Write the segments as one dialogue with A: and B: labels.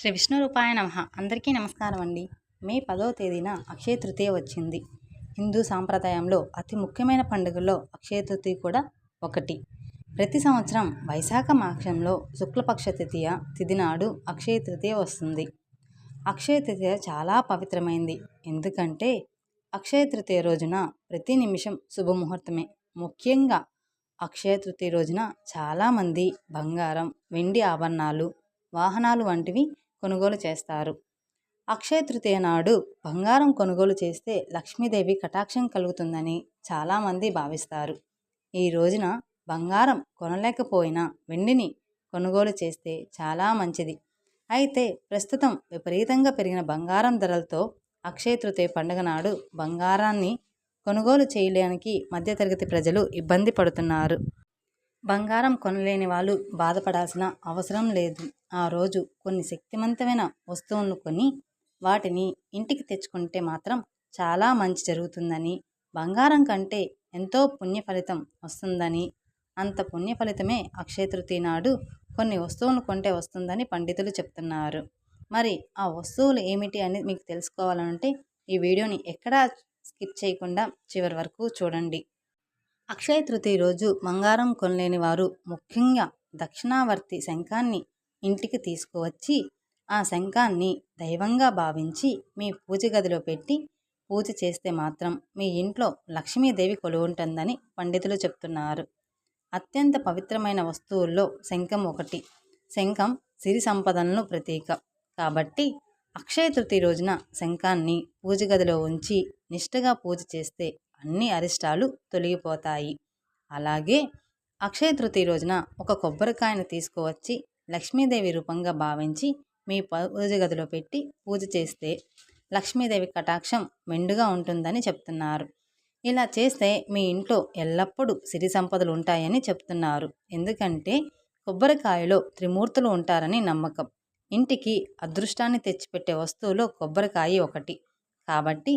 A: శ్రీ విష్ణు రూపాయ నమ. అందరికీ నమస్కారం అండి. మే పదో తేదీన అక్షయ తృతీయ వచ్చింది. హిందూ సాంప్రదాయంలో అతి ముఖ్యమైన పండుగల్లో అక్షయ తృతీయ కూడా ఒకటి. ప్రతి సంవత్సరం వైశాఖ మాసంలో శుక్లపక్ష తృతీయ తిథి నాడు అక్షయ తృతీయ వస్తుంది. అక్షయ తృతీయ చాలా పవిత్రమైంది. ఎందుకంటే అక్షయ తృతీయ రోజున ప్రతి నిమిషం శుభముహూర్తమే. ముఖ్యంగా అక్షయ తృతీయ రోజున చాలామంది బంగారం వెండి ఆభరణాలు వాహనాలు వంటివి కొనుగోలు చేస్తారు. అక్షయ తృతీయ నాడు బంగారం కొనుగోలు చేస్తే లక్ష్మీదేవి కటాక్షం కలుగుతుందని చాలామంది భావిస్తారు. ఈ రోజున బంగారం కొనలేకపోయినా వెండిని కొనుగోలు చేస్తే చాలా మంచిది. అయితే ప్రస్తుతం విపరీతంగా పెరిగిన బంగారం ధరలతో అక్షయ తృతీయ పండుగ నాడు బంగారాన్ని కొనుగోలు చేయడానికి మధ్యతరగతి ప్రజలు ఇబ్బంది పడుతున్నారు. బంగారం కొనలేని వాళ్ళు బాధపడాల్సిన అవసరం లేదు. ఆ రోజు కొన్ని శక్తివంతమైన వస్తువులను కొని వాటిని ఇంటికి తెచ్చుకుంటే మాత్రం చాలా మంచి జరుగుతుందని బంగారం కంటే ఎంతో పుణ్య ఫలితం వస్తుందని అంత పుణ్య ఫలితమే అక్షయ తృతీయ నాడు కొన్ని వస్తువులను కొంటే వస్తుందని పండితులు చెప్తున్నారు. మరి ఆ వస్తువులు ఏమిటి అని మీకు తెలుసుకోవాలంటే ఈ వీడియోని ఎక్కడా స్కిప్ చేయకుండా చివరి వరకు చూడండి. అక్షయ తృతీయ రోజు మంగారం కొనలేని వారు ముఖ్యంగా దక్షిణావర్తి శంఖాన్ని ఇంటికి తీసుకువచ్చి ఆ శంఖాన్ని దైవంగా భావించి మీ పూజ గదిలో పెట్టి పూజ చేస్తే మాత్రం మీ ఇంట్లో లక్ష్మీదేవి కొలువుంటుందని పండితులు చెప్తున్నారు. అత్యంత పవిత్రమైన వస్తువుల్లో శంఖం ఒకటి. శంఖం సిరి సంపదలను ప్రతీక. కాబట్టి అక్షయ తృతీయ రోజున శంఖాన్ని పూజ గదిలో ఉంచి నిష్ఠగా పూజ చేస్తే అన్ని అరిష్టాలు తొలగిపోతాయి. అలాగే అక్షయ తృతీయ రోజున ఒక కొబ్బరికాయను తీసుకువచ్చి లక్ష్మీదేవి రూపంగా భావించి మీ పూజ గదిలో పెట్టి పూజ చేస్తే లక్ష్మీదేవి కటాక్షం మెండుగా ఉంటుందని చెప్తున్నారు. ఇలా చేస్తే మీ ఇంట్లో ఎల్లప్పుడూ సిరి సంపదలు ఉంటాయని చెప్తున్నారు. ఎందుకంటే కొబ్బరికాయలో త్రిమూర్తులు ఉంటారని నమ్మకం. ఇంటికి అదృష్టాన్ని తెచ్చిపెట్టే వస్తువులో కొబ్బరికాయ ఒకటి. కాబట్టి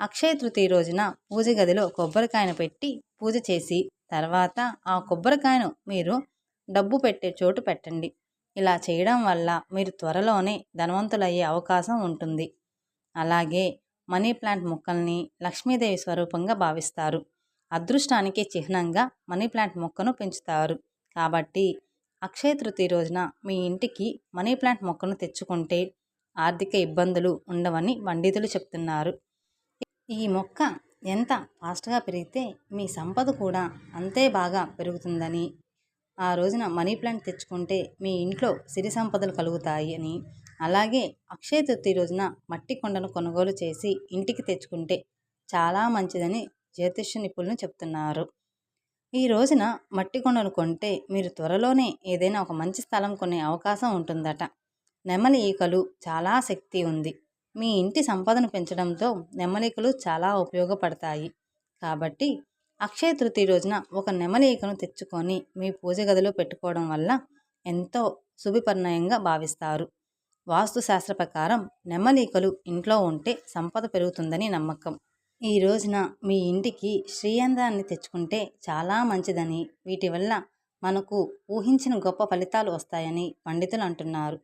A: అక్షయ తృతీయ రోజున పూజ గదిలో కొబ్బరికాయను పెట్టి పూజ చేసి తర్వాత ఆ కొబ్బరికాయను మీరు డబ్బు పెట్టే చోటు పెట్టండి. ఇలా చేయడం వల్ల మీరు త్వరలోనే ధనవంతులయ్యే అవకాశం ఉంటుంది. అలాగే మనీ ప్లాంట్ మొక్కల్ని లక్ష్మీదేవి స్వరూపంగా భావిస్తారు. అదృష్టానికి చిహ్నంగా మనీ ప్లాంట్ మొక్కను పెంచుతారు. కాబట్టి అక్షయ తృతీయ రోజున మీ ఇంటికి మనీ ప్లాంట్ మొక్కను తెచ్చుకుంటే ఆర్థిక ఇబ్బందులు ఉండవని పండితులు చెప్తున్నారు. ఈ మొక్క ఎంత ఫాస్ట్గా పెరిగితే మీ సంపద కూడా అంతే బాగా పెరుగుతుందని. ఆ రోజున మనీ ప్లాంట్ తెచ్చుకుంటే మీ ఇంట్లో సిరి సంపదలు కలుగుతాయి అని. అలాగే అక్షయ తృతీయ రోజున మట్టి కొండను కొనుగోలు చేసి ఇంటికి తెచ్చుకుంటే చాలా మంచిదని జ్యోతిష్య నిపుణులు చెప్తున్నారు. ఈ రోజున మట్టి కొండను కొంటే మీరు త్వరలోనే ఏదైనా ఒక మంచి స్థలం కొనే అవకాశం ఉంటుందట. నెమలి ఈకలు చాలా శక్తి ఉంది. మీ ఇంటి సంపదను పెంచడంతో నెమలికలు చాలా ఉపయోగపడతాయి. కాబట్టి అక్షయ తృతీయ రోజున ఒక నెమలికను తెచ్చుకొని మీ పూజ గదిలో పెట్టుకోవడం వల్ల ఎంతో శుభిపర్ణయంగా భావిస్తారు. వాస్తుశాస్త్ర ప్రకారం నెమలీకలు ఇంట్లో ఉంటే సంపద పెరుగుతుందని నమ్మకం. ఈ రోజున మీ ఇంటికి శ్రీయంధ్రాన్ని తెచ్చుకుంటే చాలా మంచిదని వీటి వల్ల మనకు ఊహించిన గొప్ప ఫలితాలు వస్తాయని పండితులు అంటున్నారు.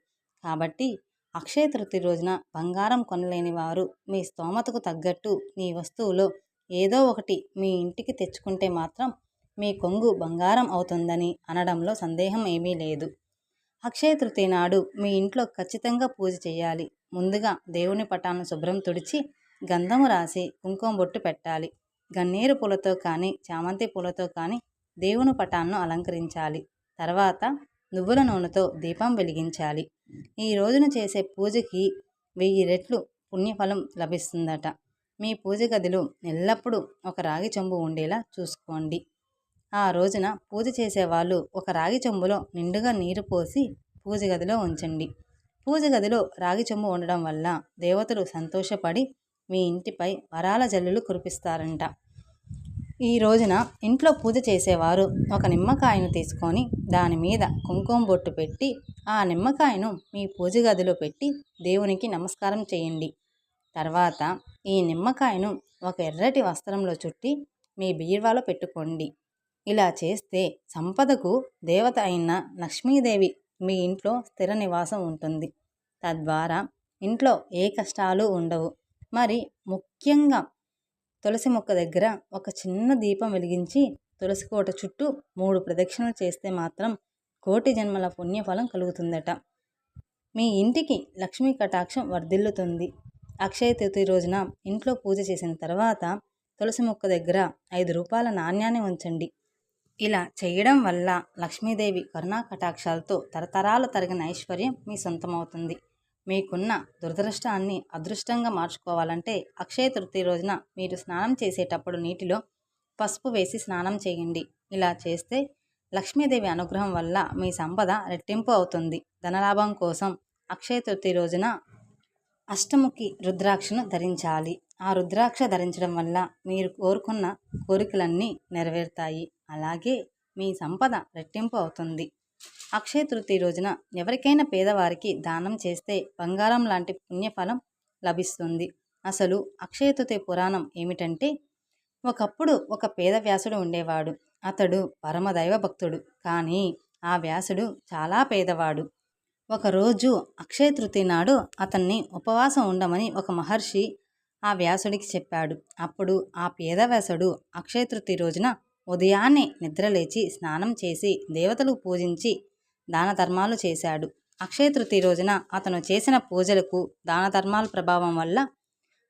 A: కాబట్టి అక్షయ తృతి రోజున బంగారం కొనలేని వారు మీ స్తోమతకు తగ్గట్టు మీ వస్తువులో ఏదో ఒకటి మీ ఇంటికి తెచ్చుకుంటే మాత్రం మీ కొంగు బంగారం అవుతుందని అనడంలో సందేహం ఏమీ లేదు. అక్షయ తృతీయ నాడు మీ ఇంట్లో ఖచ్చితంగా పూజ చేయాలి. ముందుగా దేవుని పటాలను శుభ్రం తుడిచి గంధము రాసి కుంకుమ బొట్టు పెట్టాలి. గన్నేరు పూలతో కానీ చామంతి పూలతో కానీ దేవుని పటాలను అలంకరించాలి. తర్వాత నువ్వుల నూనెతో దీపం వెలిగించాలి. ఈ రోజున చేసే పూజకి వెయ్యి రెట్లు పుణ్యఫలం లభిస్తుందట. మీ పూజ గదిలో ఎల్లప్పుడూ ఒక రాగి చెంబు ఉండేలా చూసుకోండి. ఆ రోజున పూజ చేసేవాళ్ళు ఒక రాగి చెంబులో నిండుగా నీరు పోసి పూజ గదిలో ఉంచండి. పూజ గదిలో రాగి చెంబు ఉండడం వల్ల దేవతలు సంతోషపడి మీ ఇంటిపై వరాల జల్లులు కురిపిస్తారంట. ఈ రోజున ఇంట్లో పూజ చేసేవారు ఒక నిమ్మకాయను తీసుకొని దాని మీద కుంకుమ బొట్టు పెట్టి ఆ నిమ్మకాయను మీ పూజ గదిలో పెట్టి దేవునికి నమస్కారం చేయండి. తర్వాత ఈ నిమ్మకాయను ఒక ఎర్రటి వస్త్రంలో చుట్టి మీ బీర్వాలో పెట్టుకోండి. ఇలా చేస్తే సంపదకు దేవత అయిన లక్ష్మీదేవి మీ ఇంట్లో స్థిర నివాసం ఉంటుంది. తద్వారా ఇంట్లో ఏ కష్టాలు ఉండవు. మరి ముఖ్యంగా తులసి మొక్క దగ్గర ఒక చిన్న దీపం వెలిగించి తులసి కోట చుట్టూ మూడు ప్రదక్షిణలు చేస్తే మాత్రం కోటి జన్మల పుణ్యఫలం కలుగుతుందట. మీ ఇంటికి లక్ష్మీ కటాక్షం వర్ధిల్లుతుంది. అక్షయ తృతీయ రోజున ఇంట్లో పూజ చేసిన తర్వాత తులసి మొక్క దగ్గర ఐదు రూపాయల నాణ్యాన్ని ఉంచండి. ఇలా చేయడం వల్ల లక్ష్మీదేవి కరుణా కటాక్షాలతో తరతరాలు తరిగిన ఐశ్వర్యం మీ సొంతమవుతుంది. మీకున్న దురదృష్టాన్ని అదృష్టంగా మార్చుకోవాలంటే అక్షయ తృతీయ రోజున మీరు స్నానం చేసేటప్పుడు నీటిలో పసుపు వేసి స్నానం చేయండి. ఇలా చేస్తే లక్ష్మీదేవి అనుగ్రహం వల్ల మీ సంపద రెట్టింపు అవుతుంది. ధనలాభం కోసం అక్షయ తృతీయ రోజున అష్టముఖి రుద్రాక్షను ధరించాలి. ఆ రుద్రాక్ష ధరించడం వల్ల మీరు కోరుకున్న కోరికలన్నీ నెరవేరుతాయి. అలాగే మీ సంపద రెట్టింపు అవుతుంది. అక్షయ తృతీయ రోజున ఎవరికైనా పేదవారికి దానం చేస్తే బంగారం లాంటి పుణ్యఫలం లభిస్తుంది. అసలు అక్షయ తృతీయ పురాణం ఏమిటంటే ఒకప్పుడు ఒక పేద వ్యాసుడు ఉండేవాడు. అతడు పరమదైవ భక్తుడు. కానీ ఆ వ్యాసుడు చాలా పేదవాడు. ఒకరోజు అక్షయ తృతీయ నాడు అతన్ని ఉపవాసం ఉండమని ఒక మహర్షి ఆ వ్యాసుడికి చెప్పాడు. అప్పుడు ఆ పేద వ్యాసుడు అక్షయ తృతీయ రోజున ఉదయాన్నే నిద్రలేచి స్నానం చేసి దేవతలు పూజించి దాన ధర్మాలు చేశాడు. అక్షయ తృతీయ రోజున అతను చేసిన పూజలకు దాన ధర్మాల ప్రభావం వల్ల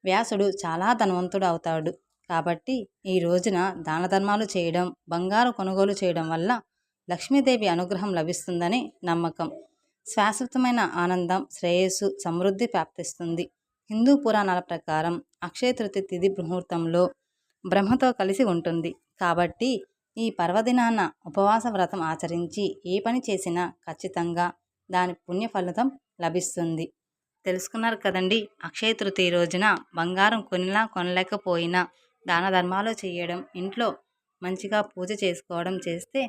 A: వ్యాసుడు చాలా ధనవంతుడు అవుతాడు. కాబట్టి ఈ రోజున దాన ధర్మాలు చేయడం బంగారు కొనుగోలు చేయడం వల్ల లక్ష్మీదేవి అనుగ్రహం లభిస్తుందని నమ్మకం. శాశ్వతమైన ఆనందం శ్రేయస్సు సమృద్ధి ప్రాప్తిస్తుంది. హిందూ పురాణాల ప్రకారం అక్షయ తృతీయ తిథి ముహూర్తంలో బ్రహ్మతో కలిసి ఉంటుంది. కాబట్టి ఈ పర్వదినాన ఉపవాస వ్రతం ఆచరించి ఏ పని చేసినా ఖచ్చితంగా దాని పుణ్య ఫలితం లభిస్తుంది. తెలుసుకున్నారు కదండి అక్షయ తృతీయ రోజున బంగారం కొనిలా కొనలేకపోయినా దాన ధర్మాలు చేయడం ఇంట్లో మంచిగా పూజ చేసుకోవడం చేస్తే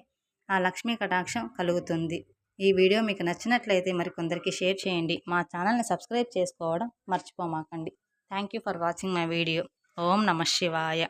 A: ఆ లక్ష్మీ కటాక్షం కలుగుతుంది. ఈ వీడియో మీకు నచ్చినట్లయితే మరి కొందరికి షేర్ చేయండి. మా ఛానల్ని సబ్స్క్రైబ్ చేసుకోవడం మర్చిపోమాకండి. Thank you for watching my video. ఓం నమ శివాయ.